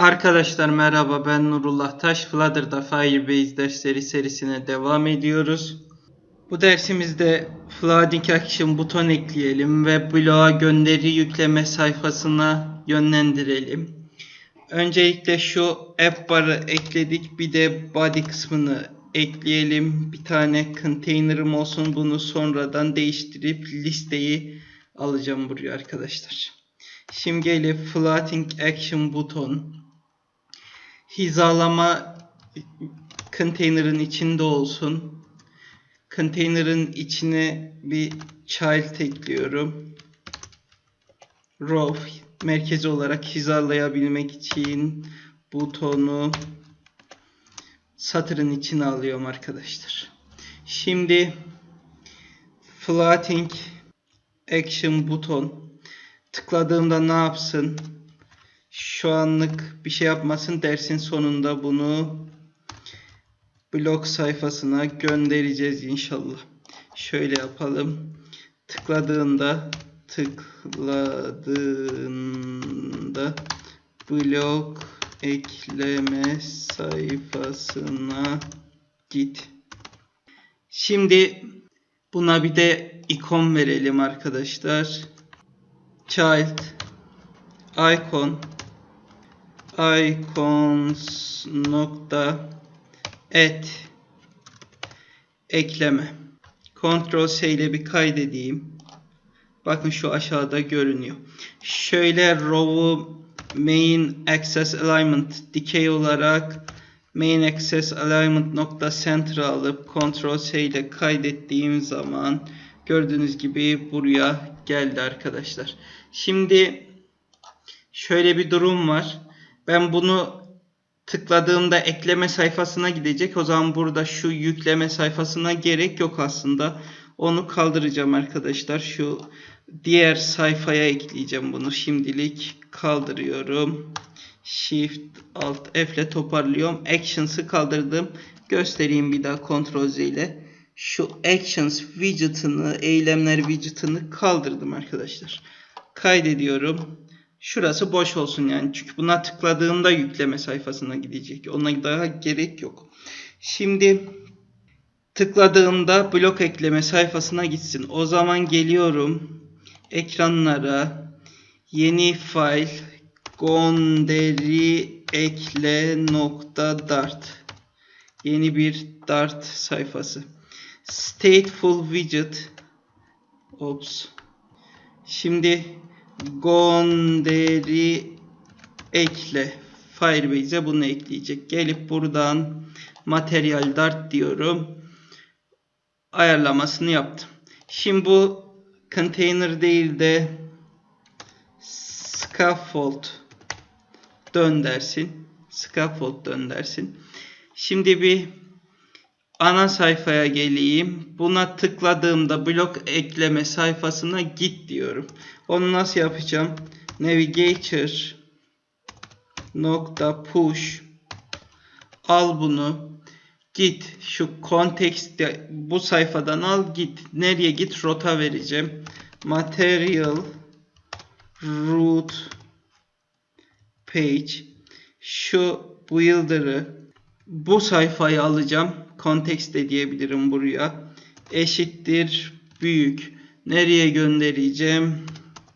Arkadaşlar merhaba ben Nurullah Taş. Flutter'da Firebase dersleri serisine devam ediyoruz. Bu dersimizde Flooding Action buton ekleyelim ve bloğa gönderi yükleme sayfasına yönlendirelim. Öncelikle şu app bar'ı ekledik. Bir de body kısmını ekleyelim. Bir tane container'ım olsun. Bunu sonradan değiştirip listeyi alacağım buraya arkadaşlar. Gelip floating action buton hizalama container'ın içinde olsun. Container'ın içine bir child ekliyorum. Row merkezi olarak hizalayabilmek için butonu satırın içine alıyorum arkadaşlar. Şimdi floating action buton tıkladığımda ne yapsın? Şu anlık bir şey yapmasın. Dersin sonunda bunu blog sayfasına göndereceğiz inşallah. Şöyle yapalım. Tıkladığında tıkladığında blog ekleme sayfasına git. Şimdi buna bir de ikon verelim arkadaşlar. Child icon icons nokta add ekleme Ctrl S ile bir kaydedeyim. Bakın şu aşağıda görünüyor. Şöyle row'u main access alignment dikey olarak main access alignment nokta center alıp Ctrl S ile kaydettiğim zaman gördüğünüz gibi buraya geldi arkadaşlar. Şimdi şöyle bir durum var. Ben bunu tıkladığımda ekleme sayfasına gidecek. O zaman burada şu yükleme sayfasına gerek yok aslında. Onu kaldıracağım arkadaşlar. Şu diğer sayfaya ekleyeceğim bunu. Şimdilik kaldırıyorum. Shift Alt F ile toparlıyorum. Actions'ı kaldırdım. Göstereyim bir daha Ctrl Z ile. Şu Actions widget'ını, eylemler widget'ını kaldırdım arkadaşlar. Kaydediyorum. Şurası boş olsun yani. Çünkü buna tıkladığımda yükleme sayfasına gidecek. Ona daha gerek yok. Şimdi tıkladığımda blok ekleme sayfasına gitsin. O zaman geliyorum ekranlara yeni file gönderi ekle nokta dart yeni bir dart sayfası stateful widget ops şimdi gönderi ekle Firebase'e bunu ekleyecek. Gelip buradan materyal dart diyorum. Ayarlamasını yaptım. Şimdi bu container değil de scaffold dön dersin. Scaffold dön dersin. Şimdi bir ana sayfaya geleyim. Buna tıkladığımda blok ekleme sayfasına git diyorum. Onu nasıl yapacağım? Navigator nokta push al bunu git şu context bu sayfadan al git nereye git rota vereceğim material root page şu builder'ı bu sayfayı alacağım. Context de diyebilirim buraya. Eşittir büyük. Nereye göndereceğim?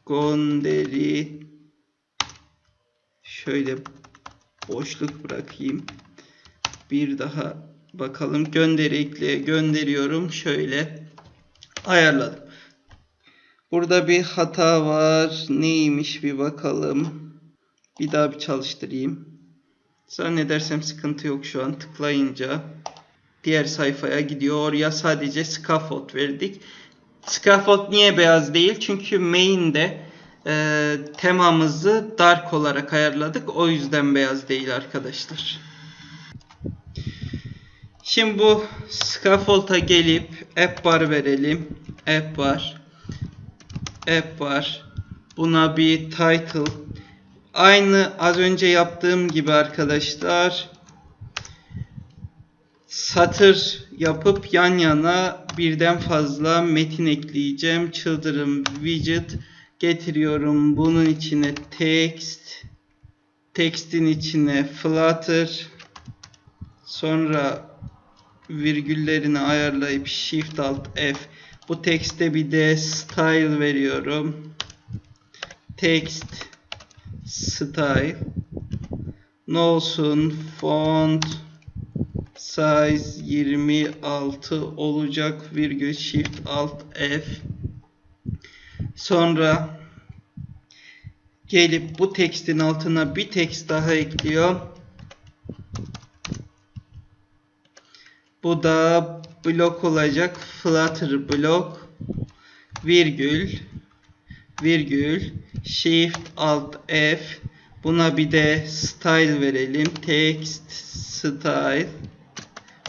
Gönderi. Şöyle boşluk bırakayım. Bir daha bakalım. Gönderi ekle gönderiyorum. Şöyle ayarladım. Burada bir hata var. Neymiş bir bakalım. Bir daha bir çalıştırayım zannedersem sıkıntı yok şu an tıklayınca diğer sayfaya gidiyor oraya sadece scaffold verdik Scaffold niye beyaz değil? Çünkü main'de e, temamızı dark olarak ayarladık. O yüzden beyaz değil arkadaşlar. Şimdi bu scaffold'a gelip app bar verelim. App bar. App bar. Buna bir title. Aynı az önce yaptığım gibi arkadaşlar satır yapıp yan yana birden fazla metin ekleyeceğim. Çıldırım widget getiriyorum. Bunun içine text Tekstin içine flutter sonra virgüllerini ayarlayıp shift alt F bu tekste bir de style veriyorum. Text style ne olsun font size 26 olacak virgül shift alt F sonra gelip bu tekstin altına bir tekst daha ekliyor. Bu da blok olacak. Flutter blok virgül virgül shift alt F buna bir de style verelim. Text style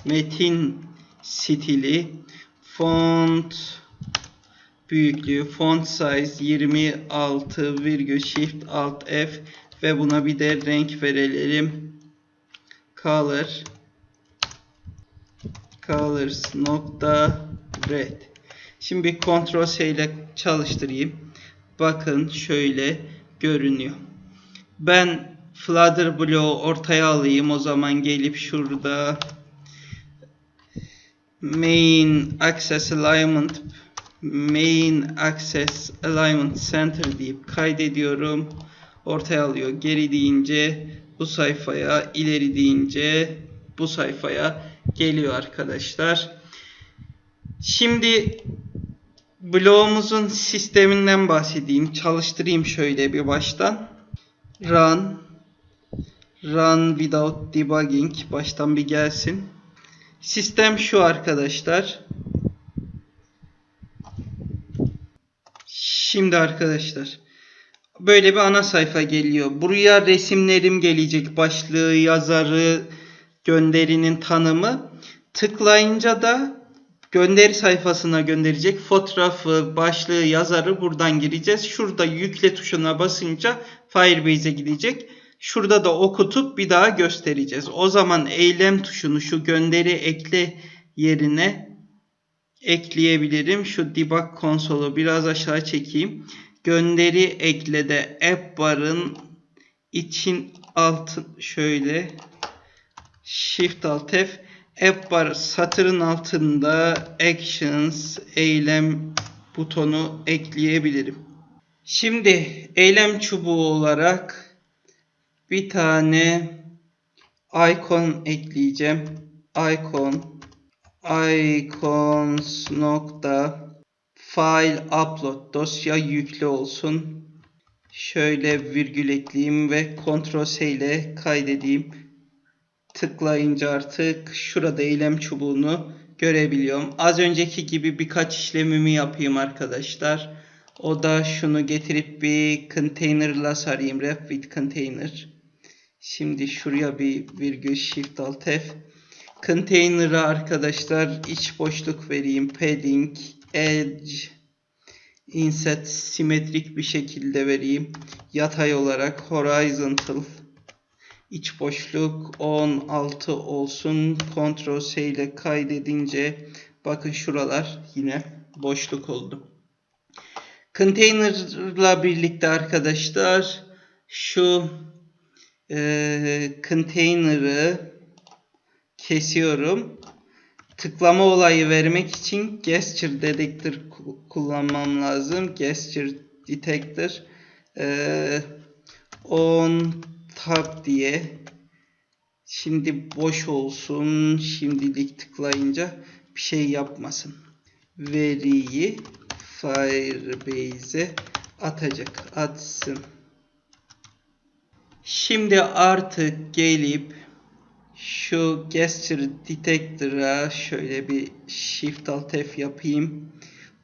metin stili font büyüklüğü font size 26 virgül shift alt F ve buna bir de renk verelim. Color colors nokta red. Şimdi bir C ile çalıştırayım. Bakın şöyle görünüyor. Ben Flutter bloğu ortaya alayım. O zaman gelip şurada main access alignment main access alignment center deyip kaydediyorum. Ortaya alıyor. Geri deyince bu sayfaya, ileri deyince bu sayfaya geliyor arkadaşlar. Şimdi bloğumuzun sisteminden bahsedeyim. Çalıştırayım şöyle bir baştan. Run Run without debugging baştan bir gelsin. Sistem şu arkadaşlar. Şimdi arkadaşlar böyle bir ana sayfa geliyor. Buraya resimlerim gelecek. Başlığı, yazarı, gönderinin tanımı. Tıklayınca da gönderi sayfasına gönderecek. Fotoğrafı, başlığı, yazarı buradan gireceğiz. Şurada yükle tuşuna basınca Firebase'e gidecek. Şurada da okutup bir daha göstereceğiz. O zaman eylem tuşunu şu gönderi ekle yerine ekleyebilirim. Şu debug konsolu biraz aşağı çekeyim. Gönderi eklede app bar'ın için altı şöyle Shift Alt F App Bar satırın altında Actions eylem butonu ekleyebilirim. Şimdi eylem çubuğu olarak bir tane icon ekleyeceğim. Icon icons nokta file upload dosya yüklü olsun. Şöyle virgül ekleyeyim ve Ctrl C ile kaydedeyim. Tıklayınca artık şurada eylem çubuğunu görebiliyorum. Az önceki gibi birkaç işlemimi yapayım arkadaşlar. O da şunu getirip bir container'la sarayım. Ref with container. Şimdi şuraya bir virgül shift alt F. Container'a arkadaşlar iç boşluk vereyim. Padding, edge, inset simetrik bir şekilde vereyim. Yatay olarak horizontal iç boşluk 16 olsun. Ctrl C ile kaydedince bakın şuralar yine boşluk oldu. Container'la birlikte arkadaşlar şu e, container'ı kesiyorum. Tıklama olayı vermek için gesture detector kullanmam lazım. Gesture detector e, on tab diye şimdi boş olsun şimdilik tıklayınca bir şey yapmasın. Veriyi Firebase'e atacak. Atsın. Şimdi artık gelip şu gesture detector'a şöyle bir shift alt F yapayım.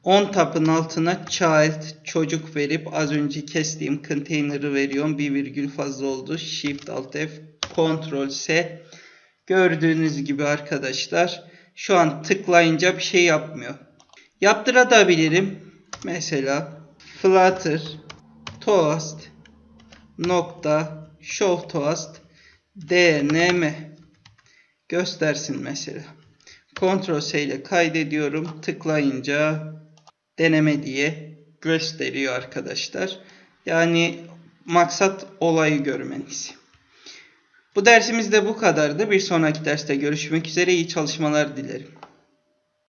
On tapın altına child çocuk verip az önce kestiğim container'ı veriyorum. Bir virgül fazla oldu. Shift alt F Ctrl S. Gördüğünüz gibi arkadaşlar şu an tıklayınca bir şey yapmıyor. Yaptırabilirim. Mesela flutter toast nokta show toast dnm göstersin mesela. Ctrl S ile kaydediyorum. Tıklayınca deneme diye gösteriyor arkadaşlar. Yani maksat olayı görmeniz. Bu dersimiz de bu kadardı. Bir sonraki derste görüşmek üzere. İyi çalışmalar dilerim.